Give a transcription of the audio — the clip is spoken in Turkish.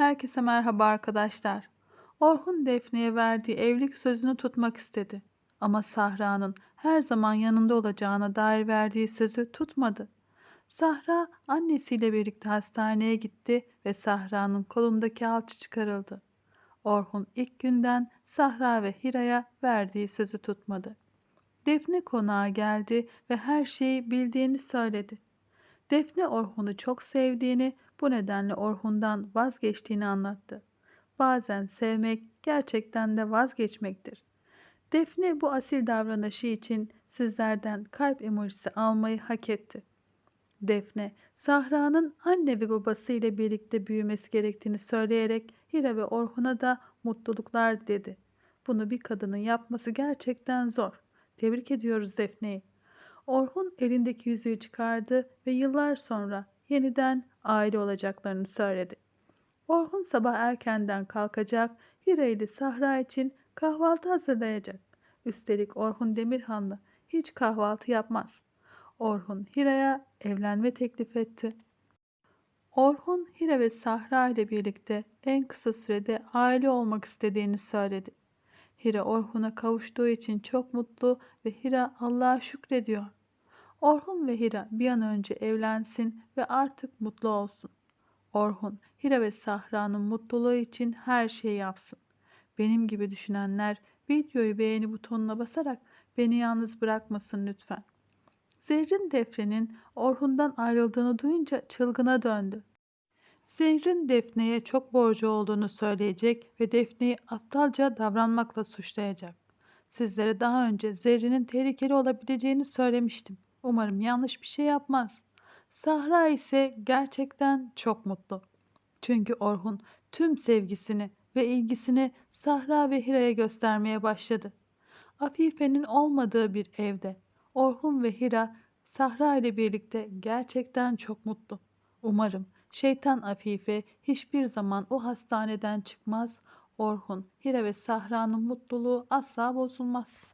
Herkese merhaba arkadaşlar. Orhun Defne'ye verdiği evlilik sözünü tutmak istedi. Ama Sahra'nın her zaman yanında olacağına dair verdiği sözü tutmadı. Sahra annesiyle birlikte hastaneye gitti ve Sahra'nın kolundaki alçı çıkarıldı. Orhun ilk günden Sahra ve Hira'ya verdiği sözü tutmadı. Defne konağa geldi ve her şeyi bildiğini söyledi. Defne Orhun'u çok sevdiğini, bu nedenle Orhun'dan vazgeçtiğini anlattı. Bazen sevmek gerçekten de vazgeçmektir. Defne bu asil davranışı için sizlerden kalp emojisi almayı hak etti. Defne, Sahra'nın anne ve babası ile birlikte büyümesi gerektiğini söyleyerek Hira ve Orhun'a da mutluluklar dedi. Bunu bir kadının yapması gerçekten zor. Tebrik ediyoruz Defne'yi. Orhun elindeki yüzüğü çıkardı ve yıllar sonra yeniden aile olacaklarını söyledi. Orhun sabah erkenden kalkacak, Hira Sahra için kahvaltı hazırlayacak. Üstelik Orhun Demirhanlı hiç kahvaltı yapmaz. Orhun Hira'ya evlenme teklif etti. Orhun Hira ve Sahra ile birlikte en kısa sürede aile olmak istediğini söyledi. Hira Orhun'a kavuştuğu için çok mutlu ve Hira Allah'a şükrediyor. Orhun ve Hira bir an önce evlensin ve artık mutlu olsun. Orhun, Hira ve Sahra'nın mutluluğu için her şeyi yapsın. Benim gibi düşünenler videoyu beğeni butonuna basarak beni yalnız bırakmasın lütfen. Zerrin Defne'nin Orhun'dan ayrıldığını duyunca çılgına döndü. Zerrin Defne'ye çok borcu olduğunu söyleyecek ve Defne'yi aptalca davranmakla suçlayacak. Sizlere daha önce Zerrin'in tehlikeli olabileceğini söylemiştim. Umarım yanlış bir şey yapmaz. Sahra ise gerçekten çok mutlu. Çünkü Orhun tüm sevgisini ve ilgisini Sahra ve Hira'ya göstermeye başladı. Afife'nin olmadığı bir evde Orhun ve Hira Sahra ile birlikte gerçekten çok mutlu. Umarım şeytan Afife hiçbir zaman o hastaneden çıkmaz. Orhun, Hira ve Sahra'nın mutluluğu asla bozulmaz.